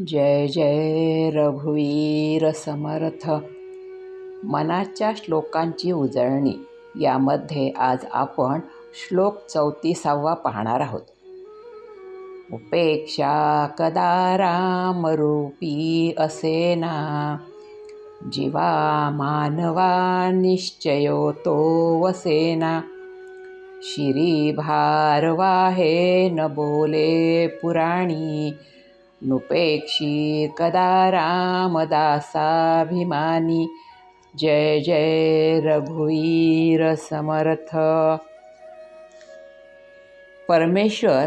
जय जय रघुवीर समर्थ. मनाच्या श्लोकांची उजळणी. यामध्ये आज आपण श्लोक चौतीसावा पाहणार आहोत. उपेक्षा कदा रामरूपी असेना? जीवा मानवा निश्चयो तो वसेना? शिरी भारवाहे न बोले पुराणी? नुपेक्षी कदा रामदासाभिमानी। जय जय रघुवीर समर्थ। परमेश्वर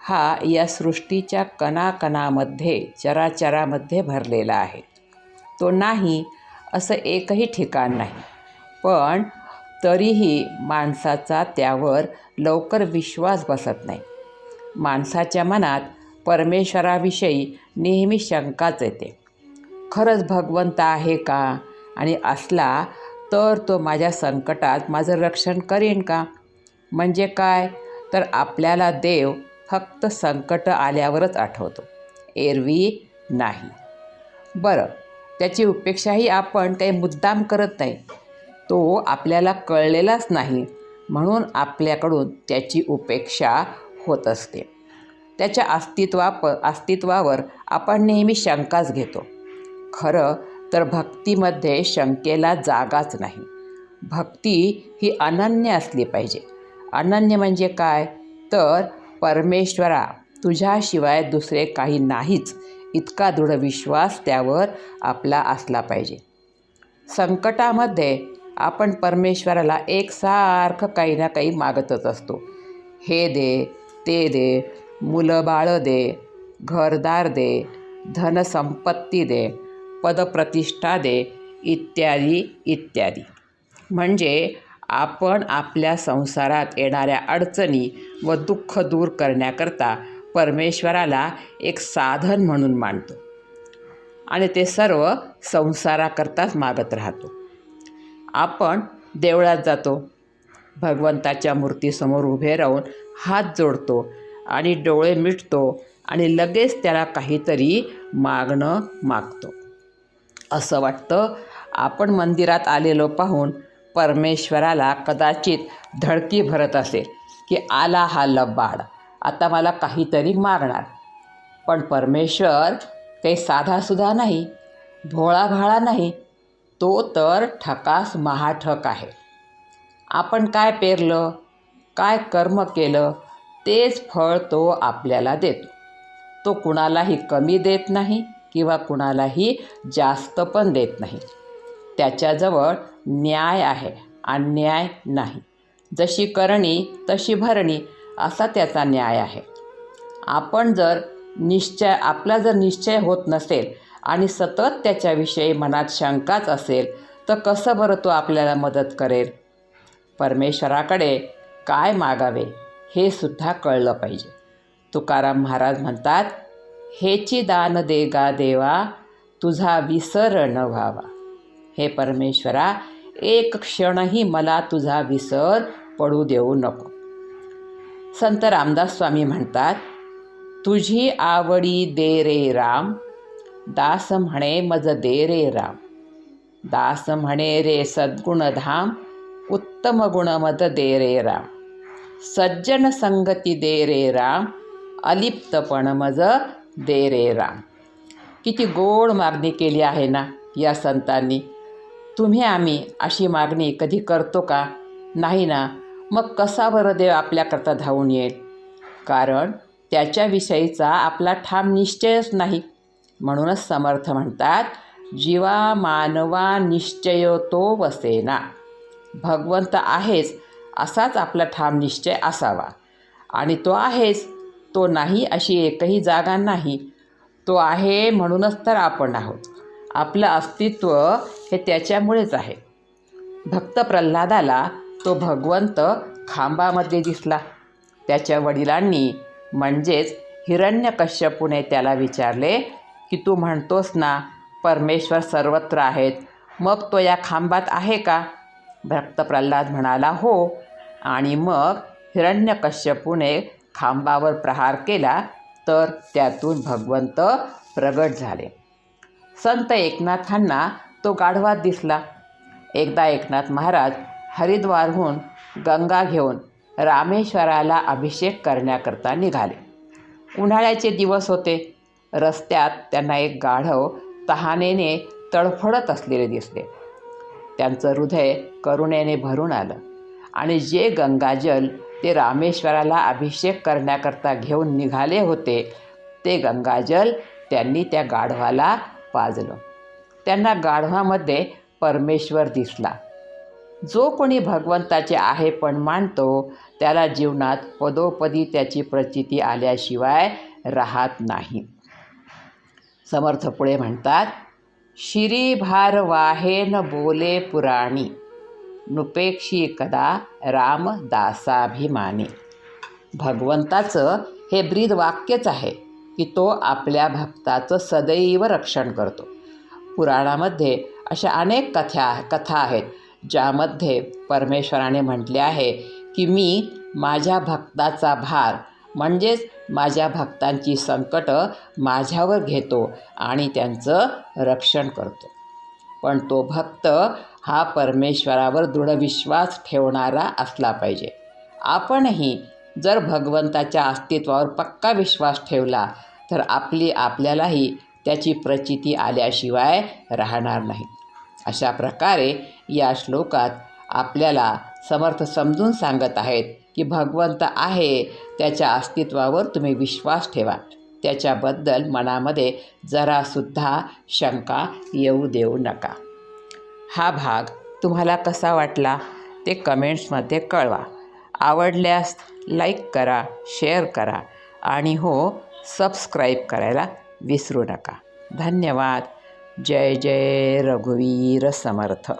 हा या सृष्टीच्या कणाकणामध्ये चराचरामध्ये भरलेला आहे. तो नाही असं एकही ठिकाण नाही. पण तरीही माणसाचा त्यावर लवकर विश्वास बसत नाही. माणसाच्या मनात परमेश्वराविषयी नेहमी शंकाच येते. खरंच भगवंत आहे का? आणि असला तर तो माझ्या संकटात माझं रक्षण करीन का? म्हणजे काय? तर आपल्याला देव फक्त संकट आल्यावरच आठवतो. एरवी नाही. बरं त्याची उपेक्षाही आपण काही मुद्दाम करत नाही. तो आपल्याला कळलेलाच नाही. म्हणून आपल्याकडून त्याची उपेक्षा होत असते. त्याच्या अस्तित्वा प अस्तित्वावर आपण नेहमी शंकाच घेतो. खरं तर भक्तीमध्ये शंकेला जागाच नाही. भक्ती ही अनन्य असली पाहिजे. अनन्य म्हणजे काय? तर परमेश्वरा तुझ्याशिवाय दुसरे काही नाहीच. इतका दृढ विश्वास त्यावर आपला असला पाहिजे. संकटामध्ये आपण परमेश्वराला एकसारखं काही ना काही मागतच असतो. हे दे ते दे मुलं बाळं दे घरदार दे धनसंपत्ती दे पदप्रतिष्ठा दे इत्यादी इत्यादी. म्हणजे आपण आपल्या संसारात येणाऱ्या अडचणी व दुःख दूर करण्याकरता परमेश्वराला एक साधन म्हणून मानतो. आणि ते सर्व संसाराकरताच मागत राहतो. आपण देवळात जातो. भगवंताच्या मूर्तीसमोर उभे राहून हात जोडतो. आणि डोळे मिटतो आणि लगेच त्याला काहीतरी मागणं मागतो. असं वाटतं आपण मंदिरात आलेलो पाहून परमेश्वराला कदाचित धडकी भरत असेल की आला हा लबाड आता मला काहीतरी मागणार. पण परमेश्वर काही साधासुद्धा नाही भोळा भाळा नाही तो तर ठकास महाठक आहे. आपण काय पेरलं काय कर्म केलं तेच फळ तो आपल्याला देतो. तो कुणालाही कमी देत नाही किंवा कुणालाही जास्त पण देत नाही. त्याच्याजवळ न्याय आहे अन्याय नाही. जशी करणी तशी भरणी असा त्याचा न्याय आहे. आपण जर निश्चय आपला जर निश्चय होत नसेल आणि सतत त्याच्याविषयी मनात शंकाच असेल तर कसं बरं तो आपल्याला मदत करेल? परमेश्वराकडे काय मागावे? हे सुद्धा कळलं पाहिजे. तुकाराम महाराज म्हणतात हेची दान दे गा देवा तुझा विसर न व्हावा. हे परमेश्वरा एक क्षणही मला तुझा विसर पडू देऊ नको. संत रामदास स्वामी म्हणतात तुझी आवडी दे रे राम दास म्हणे मज दे रे राम. दास म्हणे रे सद्गुणधाम उत्तम गुण मद दे रे राम. सज्जन संगती दे रे राम अलिप्तपण मज दे रे राम किती गोड मागणी केली आहे ना या संतांनी तुम्ही आम्ही अशी मागणी कधी करतो का नाही ना मग कसा बरं देव आपल्याकरता धावून येईल कारण त्याच्याविषयीचा आपला ठाम निश्चयच नाही म्हणूनच समर्थ म्हणतात जीवा मानवा निश्चय तो वसेना भगवंत आहेच असाच आपला ठाम निश्चय असावा. आणि तो आहेच तो नाही अशी एकही जागा नाही तो आहे म्हणूनच तर आपण आहोत. आपलं अस्तित्व हे त्याच्यामुळेच आहे. भक्त प्रल्हादाला तो भगवंत खांबामध्ये दिसला. त्याच्या वडिलांनी म्हणजेच हिरण्यकश्यपूने त्याला विचारले की तू म्हणतोस ना परमेश्वर सर्वत्र आहेत मग तो या खांबात आहे का? भक्त प्रल्हाद म्हणाला हो आणि मग हिरण्यकश्यपूने खांबावर प्रहार केला तर त्यातून भगवंत प्रगट झाले. संत एकनाथांना तो गाढवात दिसला. एकदा एकनाथ महाराज हरिद्वारहून गंगा घेऊन रामेश्वराला अभिषेक करण्याकरता निघाले. उन्हाळ्याचे दिवस होते. रस्त्यात त्यांना एक गाढव तहानेने तडफडत असलेले दिसले. त्यांचं हृदय करुणेने भरून आलं. आणि जे गंगाजल ते रामेश्वराला अभिषेक करण्याकरता घेऊन निघाले होते ते गंगाजल त्यांनी त्या गाढवाला पाजलं. त्यांना गाढवामध्ये परमेश्वर दिसला. जो कोणी भगवंताचे आहे पण मानतो त्याला जीवनात पदोपदी त्याची प्रचिती आल्याशिवाय राहत नाही. समर्थ पुढे म्हणतात शिरी भार वाहेन बोले पुराणी नुपेक्षी कदा राम दासाभिमानी भगवंताचं हे ब्रीद वाक्यच आहे की तो आपल्या भक्ताचं सदैव रक्षण करतो. पुराणामध्ये अशा अनेक कथ्या कथा आहेत ज्यामध्ये परमेश्वराने म्हटले आहे की मी माझ्या भक्ताचा भार म्हणजेच माझ्या भक्तांची संकटं माझ्यावर घेतो आणि त्यांचं रक्षण करतो. पण तो भक्त हा परमेश्वरावर दृढ विश्वास ठेवणारा असला पाहिजे. आपणही जर भगवंताच्या अस्तित्वावर पक्का विश्वास ठेवला तर आपली आपल्यालाही त्याची प्रचिती आल्याशिवाय राहणार नाही. अशा प्रकारे या श्लोकात आपल्याला समर्थ समजून सांगत आहेत की भगवंत आहे त्याच्या अस्तित्वावर तुम्ही विश्वास ठेवा. त्याच्याबद्दल मनामध्ये जरासुद्धा शंका येऊ देऊ नका. हा भाग तुम्हाला कसा वाटला ते कमेंट्समध्ये कळवा. आवडल्यास लाईक करा शेअर करा आणि हो सबस्क्राईब करायला विसरू नका. धन्यवाद. जय जय रघुवीर समर्थ.